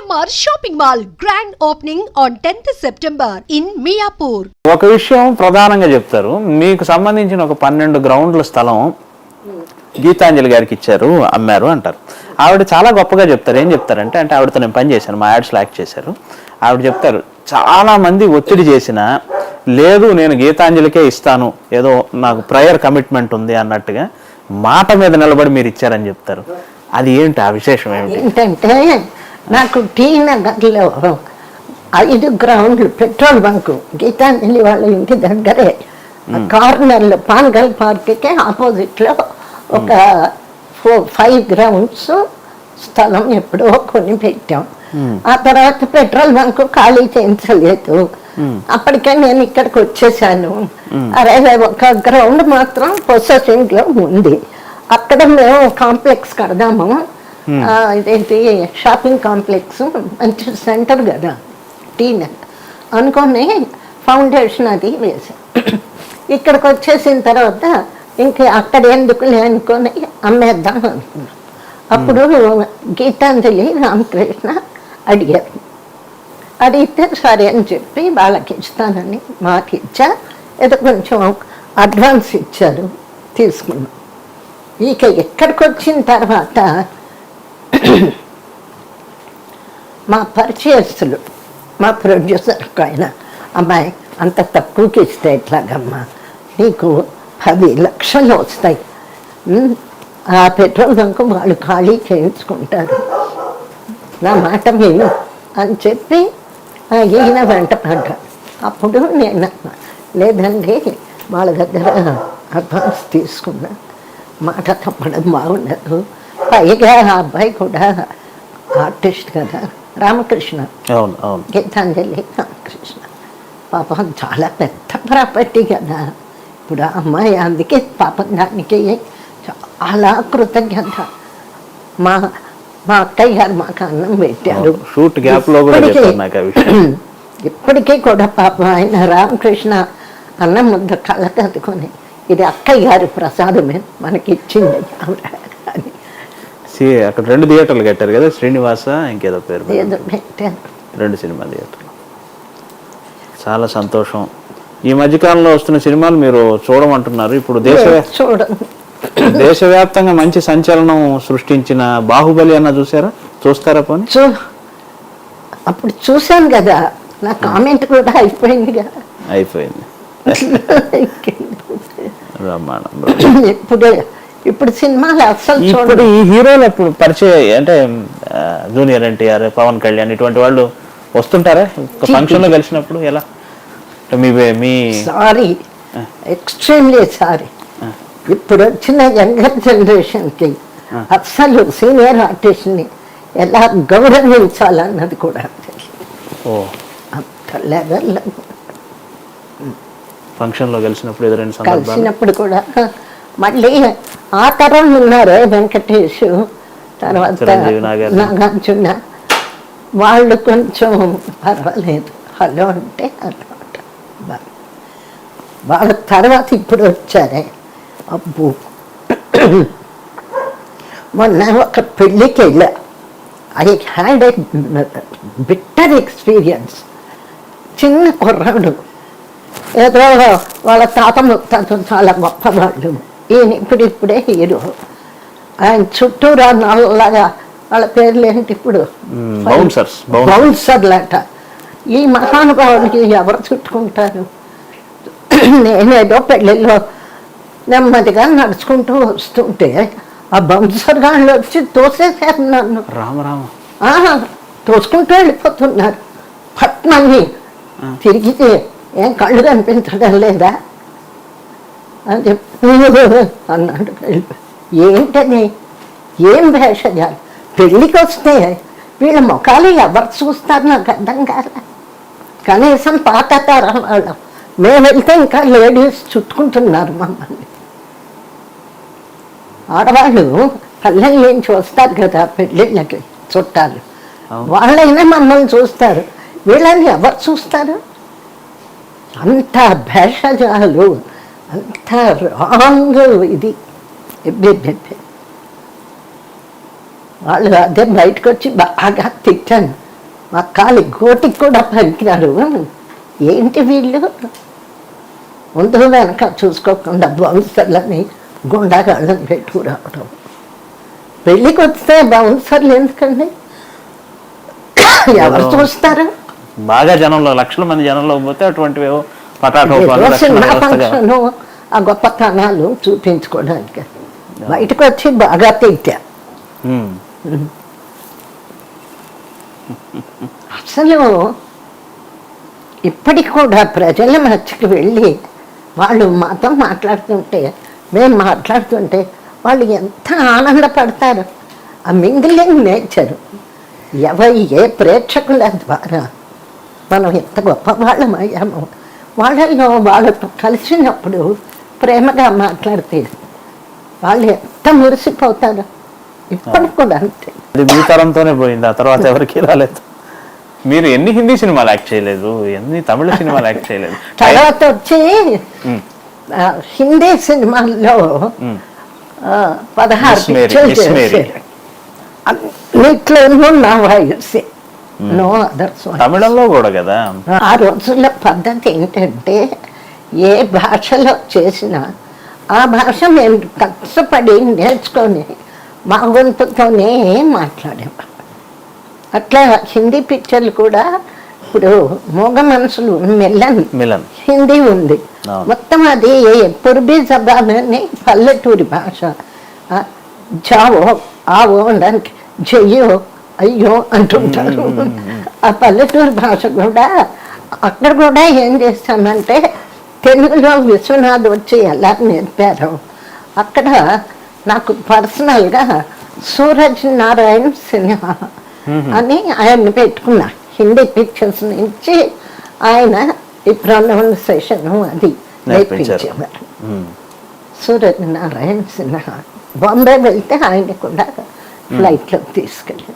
CMR shopping mall grand opening on 10th September in Miyapur ఒక విషయం ప్రధానంగా చెప్తారు. మీకు సంబంధించిన ఒక పన్నెండు గ్రౌండ్ల స్థలం గీతాంజలి గారికి ఇచ్చారు అమ్మారు అంటారు. ఆవిడ చాలా గొప్పగా చెప్తారు. ఏం చెప్తారంటే అంటే ఆవిడతో నేను పని చేశాను మా యాడ్స్లో యాక్ట్ చేశారు. ఆవిడ చెప్తారు చాలా మంది ఒత్తిడి చేసిన లేదు నేను గీతాంజలికే ఇస్తాను. ఏదో నాకు ప్రయర్ కమిట్మెంట్ ఉంది అన్నట్టుగా మాట మీద నిలబడి మీరు ఇచ్చారని చెప్తారు. అది ఏంటి? ఆ విశేషం ఏమిటి? ఏంటంటే నాకు టీ నగర్లో ఐదు గ్రౌండ్లు పెట్రోల్ బంకు గీతాంజలి వాళ్ళ ఇంటి దగ్గరే కార్నర్లో పాన్గల్ పార్క్కి ఆపోజిట్లో ఒక ఫోర్ ఫైవ్ గ్రౌండ్స్ స్థలం ఎప్పుడో కొని పెట్టాం. ఆ తర్వాత పెట్రోల్ బంక్ ఖాళీ చేయించలేదు. అప్పటికే నేను ఇక్కడికి వచ్చేసాను. అరే ఒక గ్రౌండ్ మాత్రం పొసెసింగ్లో ఉంది. అక్కడ మేము కాంప్లెక్స్ కడదాము. ఇదేంటి షాపింగ్ కాంప్లెక్స్ మంచి సెంటర్ కదా టీ నగర్ అనుకొని ఫౌండేషన్ అది వేసాం ఇక్కడికి వచ్చేసిన తర్వాత ఇంక అక్కడ ఎందుకులే అనుకొని అమ్మేద్దాం అనుకున్నాం. అప్పుడు గీతాంజలి రామకృష్ణ అడిగారు. అడిగితే సరే అని చెప్పి వాళ్ళకి ఇస్తానని మాకు ఇచ్చా ఏదో కొంచెం అడ్వాన్స్ ఇచ్చారు తీసుకున్నాం. ఇక ఎక్కడికి వచ్చిన తర్వాత మా పరిచయస్తులు మా ప్రొడ్యూసర్ ఆయన అమ్మాయి అంత తక్కువకి ఇస్తే ఎట్లాగమ్మా? నీకు పది లక్షలు వస్తాయి. ఆ పెట్రోల్ బంక్ వాళ్ళు ఖాళీ చేయించుకుంటారు. నా మాట విను అని చెప్పి ఈయన వెంట పడ్డా. అప్పుడు నేను లేదండి వాళ్ళ దగ్గర అడ్వాన్స్ తీసుకున్నా. మాట తప్పడం బాగుండదు. పైగా ఆ అబ్బాయి కూడా ఆర్టిస్ట్ కదా. రామకృష్ణ. అవును అవును. గీతాంజలి రామకృష్ణ. పాపం చాలా పెద్ద ప్రాపర్టీ కదా. ఇప్పుడు ఆ అమ్మాయి అందుకే పాపం దానికి చాలా కృతజ్ఞత. మా మా అక్కయ్య గారు మాకు అన్నం పెట్టారు. షూట్ గ్యాప్లో కూడా ఇప్పటికీ- కూడా పాపం ఆయన రామకృష్ణ అన్నం ముద్ద కళ్ళకద్దుకొని ఇది అక్కయ్య గారి ప్రసాదమే మనకి ఇచ్చింది ఆవిడ అక్కడ రెండు థియేటర్లు కట్టారు కదా శ్రీనివాస ఇంకేదో పేరు రెండు సినిమా థియేటర్లు. చాలా సంతోషం. ఈ మధ్యకాలంలో వస్తున్న సినిమాలు మీరు చూడమంటున్నారు. ఇప్పుడు దేశ దేశవ్యాప్తంగా మంచి సంచలనం సృష్టించిన బాహుబలి అన్న చూసారా చూస్తారా పోనీ? అప్పుడు చూశాను కదా. నా కామెంట్ కూడా అయిపోయింది కదా. అయిపోయింది. ఇప్పుడు ఇప్పుడు సినిమాలు అస్సలు ఇప్పుడు చూడండి ఈ హీరోలు అప్పుడు పరిచయం అంటే జూనియర్ ఎన్టీఆర్ పవన్ కళ్యాణ్ ఇటువంటి వాళ్ళు వస్తుంటారా? ఫంక్షన్లో కలిసినప్పుడు ఎలా? మీ మీ సారీ. Extremely sorry. ఇప్పుడు వచ్చిన యంగర్ జనరేషన్కి అస్సలు సీనియర్ ఆర్టిస్ట్ని ఎలా గౌరవించాలన్నది కూడా ఓ. అంత లెవెల్లో ఫంక్షన్లో కలిసినప్పుడు ఎదురైన కలిసినప్పుడు కూడా మళ్ళీ ఆ తరం ఉన్నారు వెంకటేష్ తర్వాత నాగార్జున. వాళ్ళు కొంచెం పర్వాలేదు. హలో అంటే. బా- వాళ్ళ తర్వాత ఇప్పుడు వచ్చారే. అబ్బో. మొన్న ఒక పెళ్ళికి వెళ్ళా. I had a bitter experience. చిన్న కుర్రాడు. ఏదో వాళ్ళ తాత ముత్తాత చాలా గొప్పవాళ్ళు. ఈయన ఇప్పుడు ఇప్పుడే హీరో. ఆయన చుట్టూరా నల్లగా వాళ్ళ పేర్లు ఏంటి ఇప్పుడు? bouncers. బౌన్సర్లట. ఈ మహానుభావుడికి ఎవరు చుట్టుకుంటారు? నేనేదో పెళ్ళిలో నెమ్మదిగా నడుచుకుంటూ వస్తుంటే ఆ బౌన్సర్ గాళ్ళు వచ్చి తోసేశారు నన్ను. రామ రామ. ఆ, తోసుకుంటూ వెళ్ళిపోతున్నారు. పట్నాన్ని తిరిగితే ఏం కళ్ళు కనిపించడం లేదా? అని చెప్పి. అన్నాడు ఏంటని ఏం భేషజాలు పెళ్ళికి వస్తే వీళ్ళ ముఖాలు ఎవరు చూస్తారు నాకు అర్థం కాల. కనీసం పాత తరం వాళ్ళం. మేము వెళ్తే ఇంకా లేడీస్ చుట్టుకుంటున్నారు మమ్మల్ని. ఆడవాళ్ళు పల్లెల నుంచి వస్తారు కదా పెళ్ళిళ్ళకి చుట్టాలు. వాళ్ళైనా మమ్మల్ని చూస్తారు. వీళ్ళని ఎవరు చూస్తారు? అంత భేషజాలు. అంత రాంగ్ ఇది. ఎబ్బెబ్బెబ్బె వాళ్ళు అదే బయటకు వచ్చి బాగా తిట్టాను. మా కాలి గోటికి కూడా పనికిరారు ఏంటి వీళ్ళు? ముందు వెనక చూసుకోకుండా బౌన్సర్లని గుండాగాళ్ళని పెట్టుకురావడం పెళ్ళికి వస్తే బౌన్సర్లు ఎందుకండి? ఎవరు చూస్తారు? బాగా జనంలో లక్షల మంది జనంలో పోతే అటువంటివి ఏవో పటాటో ఆ గొప్పతనాలు చూపించుకోవడానికి. బయటకు వచ్చి బాగా తిట్టా. అసలు ఇప్పటికి కూడా ప్రజల మధ్యకి వెళ్ళి వాళ్ళు మాతో మాట్లాడుతుంటే మేము మాట్లాడుతుంటే వాళ్ళు ఎంత ఆనందపడతారు. ఆ మింగిలింగ్ నేచర్. ఎవరి ఏ ప్రేక్షకుల ద్వారా మనం ఎంత గొప్ప వాళ్ళం వాళ్ళలో వాళ్ళతో కలిసినప్పుడు ప్రేమగా మాట్లాడితే వాళ్ళు ఎంత మురిసిపోతారు? ఇప్పటికి కూడా అంతే. అది మీ తరంతోనే పోయింది ఆ తర్వాత ఎవరికి రాలేదు. మీరు ఎన్ని హిందీ సినిమాలు యాక్ట్ చేయలేదు ఎన్ని తమిళ సినిమాలు యాక్ట్ చేయలేదు? తర్వాత వచ్చి హిందీ సినిమాల్లో పదహారు. అన్నిట్లోనూ నా వాయిసే నో అదర్స్ తమిళంలో కూడా కదా? ఆ రోజుల్లో పద్ధతి ఏంటంటే ఏ భాషలో చేసినా ఆ భాష మేము కష్టపడి నేర్చుకొని మా గొంతుతోనే మాట్లాడేవాళ్ళం. అట్లా హిందీ పిక్చర్లు కూడా ఇప్పుడు మూగ మనసులు మెల్లని మిలన్. హిందీ ఉంది. మొత్తం అది పుర్బీ జబాన్ అని పల్లెటూరి భాష. ఆ, జావో ఆవో అనడానికి జయ్యో అయ్యో అంటుంటారు. ఆ పల్లెటూరు భాష కూడా అక్కడ కూడా ఏం చేస్తానంటే తెలుగులో విశ్వనాథ్ వచ్చి ఎలా నేర్పారు. అక్కడ నాకు పర్సనల్గా సూరజ్ నారాయణ సిన్హా అని ఆయన్ని పెట్టుకున్నా. హిందీ పిక్చర్స్ నుంచి ఆయన ఈ ప్రొనౌన్సేషన్ అది. నేర్పించేవారు. సూరజ్ నారాయణ సిన్హా బాంబే వెళ్తే ఆయన కూడా ఫ్లైట్లో తీసుకెళ్ళి